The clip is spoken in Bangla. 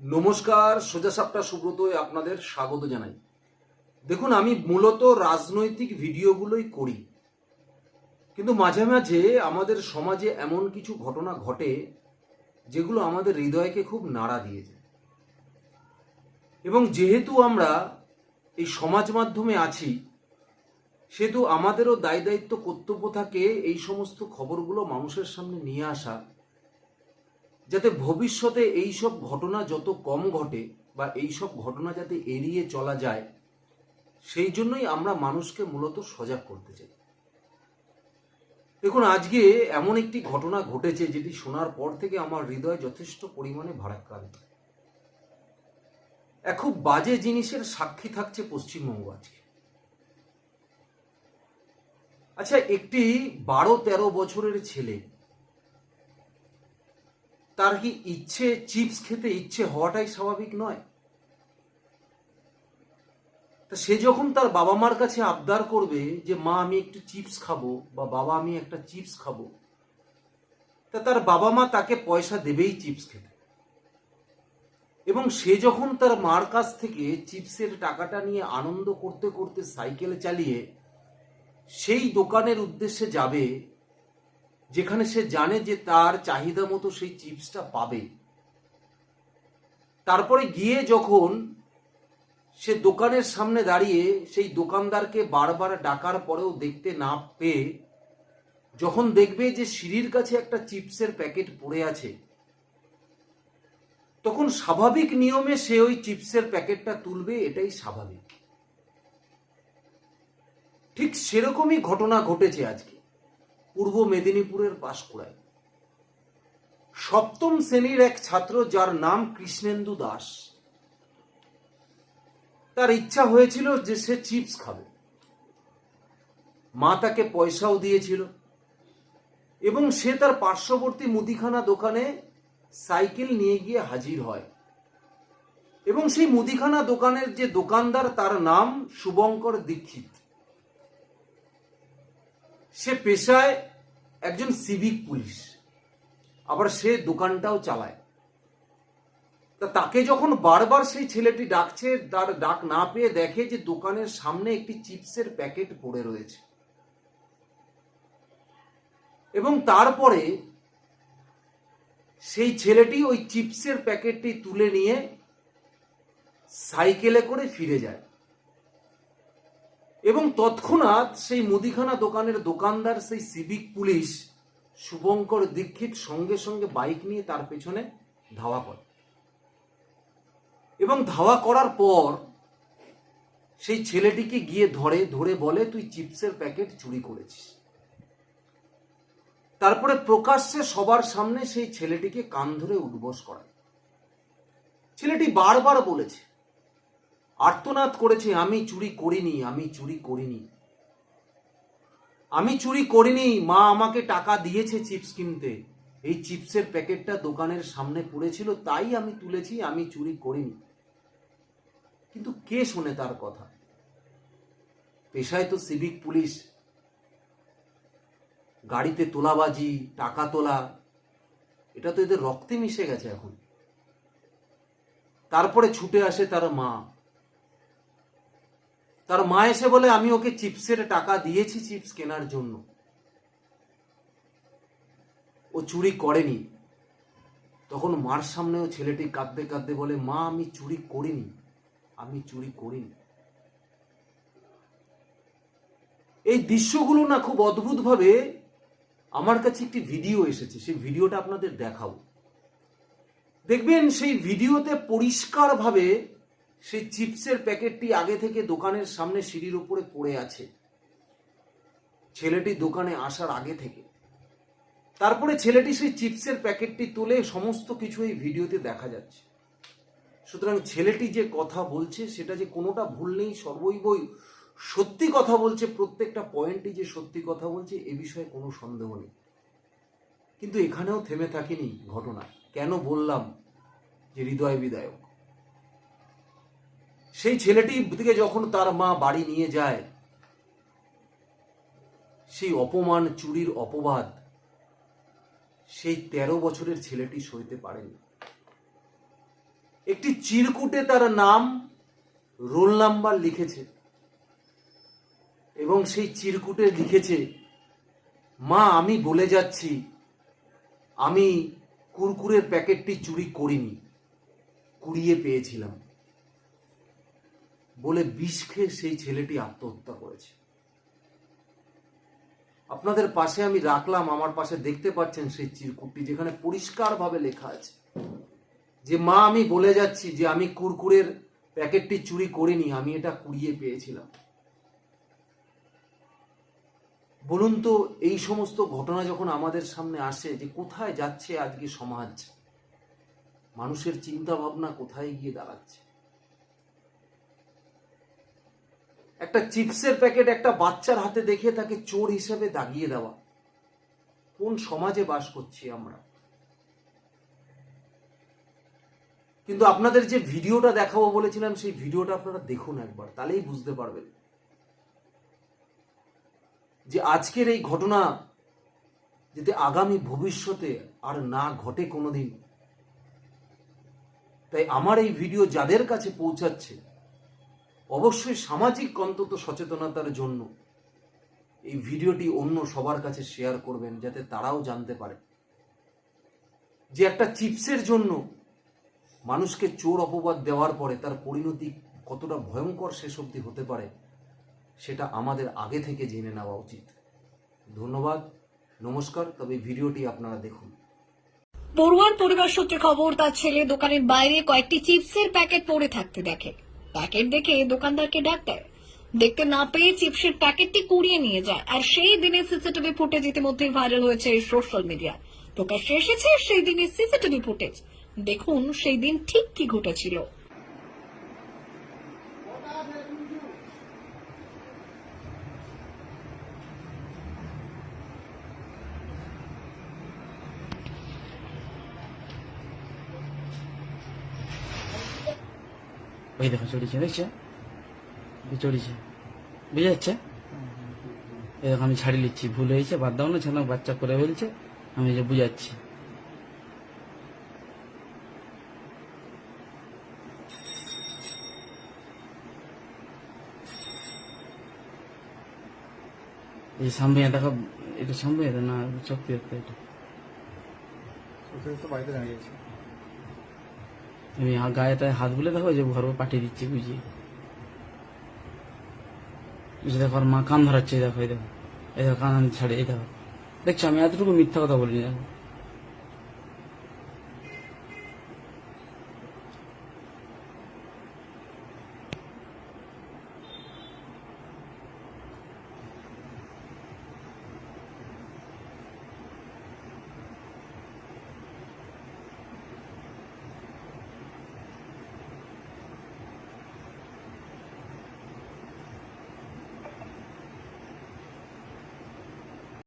নমস্কার, সোজা সাপটা সুব্রতয় আপনাদের স্বাগত জানাই। দেখুন, আমি মূলত রাজনৈতিক ভিডিওগুলোই করি। কিন্তু মাঝে মাঝে আমাদের সমাজে এমন কিছু ঘটনা ঘটে, যেগুলো আমাদের হৃদয়কে খুব নাড়া দিয়ে যায়। এবং যেহেতু আমরা এই সমাজ মাধ্যমে আছি, সেহেতু আমাদেরও দায় দায়িত্ব, কর্তব্য থাকে এই সমস্ত খবরগুলো মানুষের সামনে নিয়ে আসা। যাতে ভবিষ্যতে এই সব ঘটনা যত কম ঘটে বা এই সব ঘটনা যাতে এড়িয়ে চলা যায়, সেই জন্যই আমরা মানুষকে মূলত সজাগ করতে চাই। দেখুন, আজকে এমন একটি ঘটনা ঘটেছে যেটি শোনার পর থেকে আমার হৃদয় যথেষ্ট পরিমাণে ভারাক্রান্ত। এক খুব বাজে জিনিসের সাক্ষী থাকছে পশ্চিমবঙ্গ আজকে। আচ্ছা একটি বারো তেরো বছরের ছেলে তার কি ইচ্ছে চিপস খেতে ইচ্ছে হওয়াটাই স্বাভাবিক নয়? তা সে যখন তার বাবা মার কাছে আবদার করবে যে, মা, আমি একটু চিপস খাব বা বাবা, আমি একটা চিপস খাব, তা তার বাবা মা তাকে পয়সা দেবেই চিপস খেতে। এবং সে যখন তার মার কাছ থেকে চিপসের টাকাটা নিয়ে আনন্দ করতে করতে সাইকেল চালিয়ে সেই দোকানের উদ্দেশ্যে যাবে যেখানে সে জানে যে তার চাহিদা মতো সেই চিপসটা পাবে। তারপরে গিয়ে যখন সে দোকানের সামনে দাঁড়িয়ে সেই দোকানদারকে বারবার ডাকার পরেও দেখতে না পেয়ে, যখন দেখবে যে সিঁড়ির কাছে একটা চিপসের প্যাকেট পড়ে আছে, তখন স্বাভাবিক নিয়মে সে ওই চিপসের প্যাকেটটা তুলবে, এটাই স্বাভাবিক। ঠিক সেরকমই ঘটনা ঘটেছে আজকে। পূর্ব মেদিনীপুরের পাশকুড়ায় সপ্তম শ্রেণির এক ছাত্র যার নাম কৃষ্ণেন্দু দাস। তার ইচ্ছা হয়েছিল যে সে চিপস খাবে। মা তাকে পয়সাও দিয়েছিল এবং সে তার পার্শ্ববর্তী মুদিখানা দোকানে সাইকেল নিয়ে গিয়ে হাজির হয়। এবং সেই মুদিখানা দোকানের যে দোকানদার তার নাম শুভঙ্কর দীক্ষিত। সে পেশায় একজন সিভিক পুলিশ। আবার সে দোকানটাও চালায়। তা তাকে যখন বারবার সেই ছেলেটি ডাকছে, তার ডাক না পেয়ে দেখে যে দোকানের সামনে একটি চিপসের প্যাকেট পড়ে রয়েছে। এবং তারপরে সেই ছেলেটি ওই চিপসের প্যাকেটটি তুলে নিয়ে সাইকেলে করে ফিরে যায়। এবং তৎক্ষণাৎ সেই মুদিখানা দোকানের দোকানদার, সেই সিভিক পুলিশ শুভঙ্কর দীক্ষিত সঙ্গে সঙ্গে বাইক নিয়ে তার পেছনে ধাওয়া করে। এবং ধাওয়া করার পর সেই ছেলেটিকে গিয়ে ধরে ধরে বলে, তুই চিপসের প্যাকেট চুরি করেছিস। তারপরে প্রকাশ্যে সবার সামনে সেই ছেলেটিকে কান ধরে উদ্বস করায়। ছেলেটি বারবার বলেছে আর্তনাদ করেছে, আমি চুরি করিনি, আমি চুরি করিনি। আমি চুরি করিনি, মা আমাকে টাকা দিয়েছে চিপস কিনতে। এই চিপসের প্যাকেটটা দোকানের সামনে পড়েছিল, তাই আমি তুলেছি, আমি চুরি করিনি। কিন্তু কে শোনে তার কথা? পেশায় তো সিভিক পুলিশ। গাড়িতে তোলাবাজি, টাকা তোলা, এটা তো এদের রক্তে মিশে গেছে এখন। তারপরে ছুটে আসে তার মা। তার মা এসে বলে, আমি ওকে চিপসের টাকা দিয়েছি চিপস কেনার জন্য। ও চুরি করেনি। তখন মার সামনেও ছেলেটি কাঁদতে কাঁদতে বলে, মা, আমি চুরি করিনি। আমি চুরি করিনি। এই দৃশ্যগুলো না খুব অদ্ভুতভাবে আমার কাছে একটি ভিডিও এসেছে। সেই ভিডিওটা আপনাদের দেখাবো। দেখবেন সেই ভিডিওতে পরিষ্কারভাবে সেই চিপসের প্যাকেটটি আগে থেকে দোকানের সামনে সিঁড়ির উপরে পড়ে আছে। ছেলেটি দোকানে আসার আগে থেকে। তারপরে ছেলেটি সেই চিপসের প্যাকেটটি তুলে সমস্ত কিছু এই ভিডিওতে দেখা যাচ্ছে। সুতরাং ছেলেটি যে কথা বলছে, সেটা যে কোনোটা ভুল নেই সর্বৈবই সত্যি কথা বলছে, প্রত্যেকটা পয়েন্টই যে সত্যি কথা বলছে, এ বিষয়ে কোনো সন্দেহ নেই। কিন্তু এখানেও থেমে থাকেনি ঘটনা। কেন বললাম যে হৃদয় বিদায়ক? সেই ছেলেটির দিকে যখন তার মা বাড়ি নিয়ে যায়, সেই অপমান, চুরির অপবাদ, সেই তেরো বছরের ছেলেটি সইতে পারেনি। একটি চিরকুটে তার নাম রোল নাম্বার লিখেছে এবং সেই চিরকুটে লিখেছে, মা, আমি বলে যাচ্ছি, আমি কুরকুরের প্যাকেটটি চুরি করিনি, কুড়িয়ে পেয়েছিলাম। বলে বিষ খেয়ে সেই ছেলেটি আত্মহত্যা করেছে। আপনাদের পাশে আমি রাখলাম, আমার পাশে দেখতে পাচ্ছেন সেই চিরকুটটি যেখানে পরিষ্কারভাবে লেখা আছে যে, মা, আমি বলে যাচ্ছি যে, আমি কুরকুরের প্যাকেটটি চুরি করিনি, আমি এটা কুড়িয়ে পেয়েছিলাম। বলুন তো, এই সমস্ত ঘটনা যখন আমাদের সামনে আসে যে, কোথায় যাচ্ছে আজকে সমাজ? মানুষের চিন্তা ভাবনা কোথায় গিয়ে দাঁড়াচ্ছে? একটা চিপসের প্যাকেট একটা বাচ্চার হাতে দেখে তাকে চোর হিসেবে দাগিয়ে দেওয়া। কোন সমাজে বাস করছি আমরা? কিন্তু আপনাদের যে ভিডিওটা দেখাবো বলেছিলাম, সেই ভিডিওটা আপনারা দেখুন একবার, তাহলেই বুঝতে পারবেন। যে আজকের এই ঘটনা যাতে আগামী ভবিষ্যতে আর না ঘটে কোনোদিন, তাই আমার এই ভিডিও যাদের কাছে পৌঁছাচ্ছে অবশ্যই সামাজিক অন্তত সচেতনতার জন্য এই ভিডিওটি অন্য সবার কাছে শেয়ার করবেন, যাতে তারাও জানতে পারে। যে একটা চিপসের জন্য মানুষকে চোর অপবাদ দেওয়ার পরে তার পরিণতি কতটা ভয়ঙ্কর শেষ অবধি হতে পারে, সেটা আমাদের আগে থেকে জেনে নেওয়া উচিত। ধন্যবাদ, নমস্কার, তবে ভিডিওটি আপনারা দেখুন। পড়ুয়ার পরিবার সূত্রে খবর, তার ছেলে দোকানের বাইরে কয়েকটি চিপসের প্যাকেট পড়ে থাকতে দেখে। প্যাকেট দেখে দোকানদারকে ডাক দেয় দেখতে না পেয়ে চিপসের প্যাকেটটি কুড়িয়ে নিয়ে যায়। আর সেই দিনের সিসিটিভি ফুটেজ ইতিমধ্যে ভাইরাল হয়েছে সোশ্যাল মিডিয়ায় প্রকাশ্যে এসেছে সেই দিনের সিসিটিভি ফুটেজ। দেখুন সেই দিন ঠিক কি ঘটেছিল। ওই দেখো চড়িছে দেখছ? চড়িছে। বুঝে যাচ্ছে? এই দেখো আমি ছাড়ি নিচ্ছি ভুল হয়েছে বাদ দাও না ছেলে বাচ্চা করে ফেলছে আমি যে বুঝাচ্ছি। এই সামনে দেখো এটা সামনে না হচ্ছে এটা। বাড়িতে দাঁড়িয়েছে আমি হা- গায়েটায় হাত বুলে দেখো যে ঘর পাঠিয়ে দিচ্ছি বুঝিয়ে বুঝে দেখো, আর মা কান ধরাচ্ছে দেখো, এই দেখো। এই দেখো, কান ছাড়ে, এই দেখো। দেখছ, আমি এতটুকু মিথ্যা কথা বলিনি, দেখো।